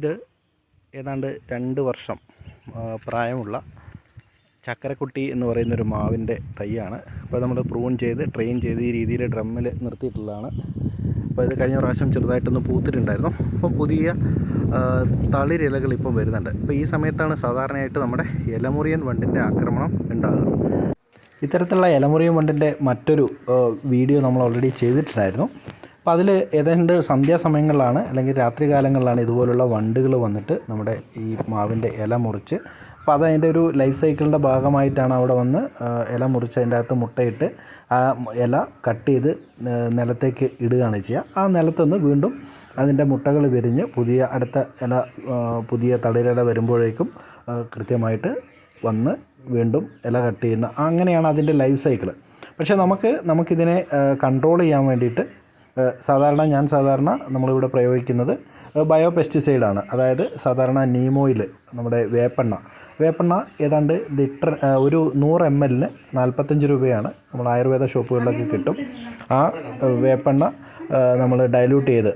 ഇത് ഏതാണ്ട് രണ്ട് വർഷം പ്രായമുള്ള ചക്കരക്കുട്ടി എന്ന് പറയുന്ന ഒരു മാവിന്റെ തൈയാണ്. അപ്പോൾ നമ്മൾ പ്രൂൺ ചെയ്ത് ട്രെയിൻ ചെയ്ത് ഈ രീതിയിൽ ഡ്രമ്മിൽ നിർത്തിയിട്ടുള്ളതാണ്. അപ്പോൾ ഇത് കഴിഞ്ഞ പ്രാവശ്യം ചെറുതായിട്ടൊന്ന് പൂത്തിട്ടുണ്ടായിരുന്നു. അപ്പോൾ പുതിയ തളിരിലകൾ ഇപ്പം വരുന്നുണ്ട്. അപ്പോൾ ഈ സമയത്താണ് സാധാരണയായിട്ട് നമ്മുടെ ഇലമുറിയൻ വണ്ടിന്റെ ആക്രമണം ഉണ്ടാകുന്നത്. ഇത്തരത്തിലുള്ള ഇലമുറിയൻ വണ്ടിന്റെ മറ്റൊരു വീഡിയോ നമ്മൾ ഓൾറെഡി ചെയ്തിട്ടുണ്ടായിരുന്നു. അപ്പോൾ അതിൽ ഏതാണ്ട് സന്ധ്യാസമയങ്ങളിലാണ് അല്ലെങ്കിൽ രാത്രി കാലങ്ങളിലാണ് ഇതുപോലുള്ള വണ്ടുകൾ വന്നിട്ട് നമ്മുടെ ഈ മാവിന്റെ ഇല മുറിച്ച് അപ്പോൾ അത് അതിന്റെ ഒരു ലൈഫ് സൈക്കിളിന്റെ ഭാഗമായിട്ടാണ് അവിടെ വന്ന് ഇല മുറിച്ച് അതിന്റെ അകത്ത് മുട്ടയിട്ട് ആ ഇല കട്ട് ചെയ്ത് നിലത്തേക്ക് ഇടുകയാണ് ചെയ്യുക. ആ നിലത്തുനിന്ന് വീണ്ടും അതിന്റെ മുട്ടകൾ വിരിഞ്ഞ് പുതിയ അടുത്ത ഇല പുതിയ തളിരില വരുമ്പോഴേക്കും കൃത്യമായിട്ട് വന്ന് വീണ്ടും ഇല കട്ട് ചെയ്യുന്ന അങ്ങനെയാണ് അതിന്റെ ലൈഫ് സൈക്കിൾ പക്ഷേ നമുക്ക് നമുക്കിതിനെ കൺട്രോൾ ചെയ്യാൻ വേണ്ടിയിട്ട് സാധാരണ ഞാൻ സാധാരണ നമ്മളിവിടെ പ്രയോഗിക്കുന്നത് ബയോ പെസ്റ്റിസൈഡാണ് അതായത് സാധാരണ നീമോയിൽ നമ്മുടെ വേപ്പെണ്ണ. വേപ്പെണ്ണ ഏതാണ്ട് ലിറ്റർ ഒരു നൂറ് എം എല്ലിന് നാൽപ്പത്തഞ്ച് രൂപയാണ് നമ്മൾ ആയുർവേദ ഷോപ്പുകളിലൊക്കെ കിട്ടും. ആ വേപ്പെണ്ണ നമ്മൾ ഡൈല്യൂട്ട് ചെയ്ത്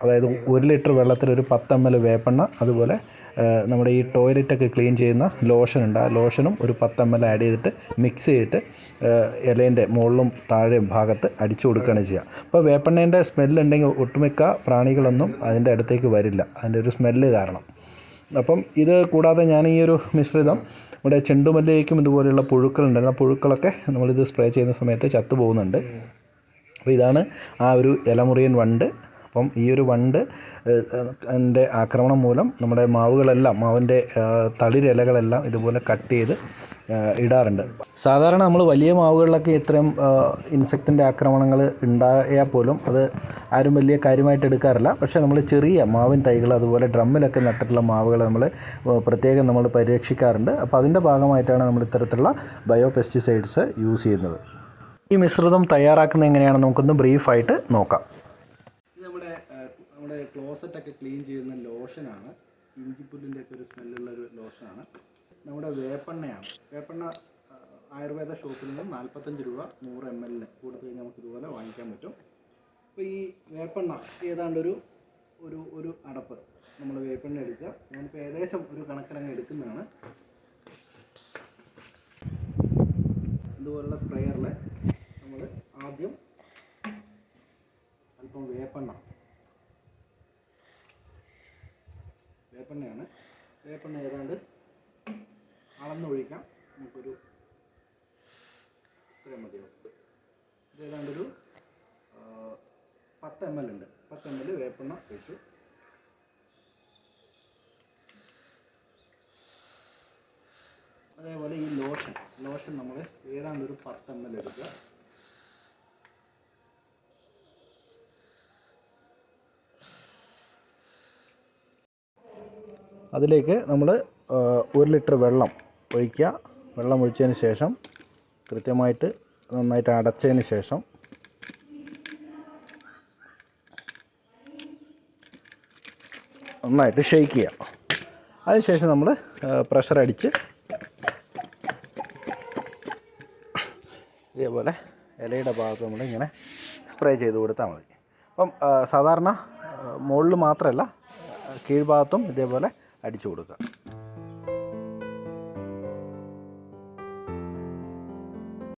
അതായത് ഒരു ലിറ്റർ വെള്ളത്തിൽ ഒരു പത്ത് എം എൽ വേപ്പെണ്ണ അതുപോലെ നമ്മുടെ ഈ ടോയ്ലറ്റൊക്കെ ക്ലീൻ ചെയ്യുന്ന ലോഷൻ ഉണ്ട് ആ ലോഷനും ഒരു പത്ത് എം എൽ ആഡ് ചെയ്തിട്ട് മിക്സ് ചെയ്തിട്ട് ഇലേന്റെ മുകളിലും താഴെയും ഭാഗത്ത് അടിച്ചു കൊടുക്കുകയാണ് ചെയ്യുക. അപ്പോൾ വേപ്പെണ്ണേന്റെ സ്മെല്ലുണ്ടെങ്കിൽ ഒട്ടുമിക്ക പ്രാണികളൊന്നും അതിന്റെ അടുത്തേക്ക് വരില്ല. അതിന്റെ ഒരു സ്മെല്ല് കാരണം. അപ്പം ഇത് കൂടാതെ ഞാൻ ഈ ഒരു മിശ്രിതം നമ്മുടെ ചെണ്ടുമല്ലിയേക്കും ഇതുപോലെയുള്ള പുഴുക്കളുണ്ടായിരുന്നു ആ പുഴുക്കളൊക്കെ നമ്മളിത് സ്പ്രേ ചെയ്യുന്ന സമയത്ത് ചത്തുപോകുന്നുണ്ട്. അപ്പോൾ ഇതാണ് ആ ഒരു ഇലമുറിയൻ വണ്ട്. അപ്പം ഈ ഒരു വണ്ട് എന്റെ ആക്രമണം മൂലം നമ്മുടെ മാവുകളെല്ലാം മാവിന്റെ തളിരിലകളെല്ലാം ഇതുപോലെ കട്ട് ചെയ്ത് ഇടാറുണ്ട്. സാധാരണ നമ്മൾ വലിയ മാവുകളിലൊക്കെ ഇത്രയും ഇൻസെക്റ്റിന്റെ ആക്രമണങ്ങൾ ഉണ്ടായാൽ പോലും അത് ആരും വലിയ കാര്യമായിട്ട് എടുക്കാറില്ല. പക്ഷേ നമ്മൾ ചെറിയ മാവിൻ തൈകൾ അതുപോലെ ഡ്രമ്മിലൊക്കെ നട്ടിട്ടുള്ള മാവുകൾ നമ്മൾ പ്രത്യേകം നമ്മൾ പരിരക്ഷിക്കാറുണ്ട്. അപ്പോൾ അതിന്റെ ഭാഗമായിട്ടാണ് നമ്മൾ ഇത്തരത്തിലുള്ള ബയോ പെസ്റ്റിസൈഡ്സ് യൂസ് ചെയ്യുന്നത്. ഈ മിശ്രിതം തയ്യാറാക്കുന്നത് എങ്ങനെയാണെന്ന് നമുക്കൊന്ന് ബ്രീഫായിട്ട് നോക്കാം. നമ്മുടെ ക്ലോസറ്റ് ഒക്കെ ക്ലീൻ ചെയ്യുന്ന ലോഷനാണ്. ഇഞ്ചിപ്പുല്ലിന്റെ ഒക്കെ ഒരു സ്മെല്ലുള്ള ഒരു ലോഷനാണ്. നമ്മുടെ വേപ്പെണ്ണയാണ്. വേപ്പെണ്ണ ആയുർവേദ ഷോപ്പിൽ നിന്ന് നാൽപ്പത്തഞ്ച് രൂപ നൂറ് എം എല്ലിന് കൊടുത്തു കഴിഞ്ഞാൽ നമുക്ക് ഇതുപോലെ വാങ്ങിക്കാൻ പറ്റും. അപ്പോൾ ഈ വേപ്പെണ്ണ ഏതാണ്ട് ഒരു ഒരു അടപ്പ് നമ്മൾ വേപ്പെണ്ണ എടുക്കുക. ഞാനിപ്പോൾ ഏകദേശം ഒരു കണക്കിനങ്ങ് എടുക്കുന്നതാണ്. ഇതുപോലുള്ള സ്പ്രെയറിൽ നമ്മൾ ആദ്യം അല്പം വേപ്പെണ്ണ വേപ്പെണ്ണയാണ് വേപ്പെണ്ണ ഏതാണ്ട് അളന്നൊഴിക്കാം. നമുക്കൊരു ഇത്രയും മതിയോ ഇത് ഏതാണ്ടൊരു പത്ത് എം എൽ ഉണ്ട്. പത്ത് എം എൽ വേപ്പെണ്ണ ഒഴിച്ചു. അതേപോലെ ഈ ലോഷൻ. ലോഷൻ നമ്മൾ ഏതാണ്ട് ഒരു പത്ത് എം എൽ എടുക്കുക. അതിലേക്ക് നമ്മൾ ഒരു ലിറ്റർ വെള്ളം ഒഴിക്കുക. വെള്ളം ഒഴിച്ചതിന് ശേഷം കൃത്യമായിട്ട് നന്നായിട്ട് അടച്ചതിന് ശേഷം നന്നായിട്ട് ഷെയ്ക്ക് ചെയ്യുക. അതിനുശേഷം നമ്മൾ പ്രഷർ അടിച്ച് ഇതേപോലെ ഇലയുടെ ഭാഗത്ത് നമ്മൾ ഇങ്ങനെ സ്പ്രേ ചെയ്ത് കൊടുത്താൽ മതി. അപ്പം സാധാരണ മുകളിൽ മാത്രമല്ല കീഴ്ഭാഗത്തും ഇതേപോലെ അടിച്ചു കൊടുക്കുക.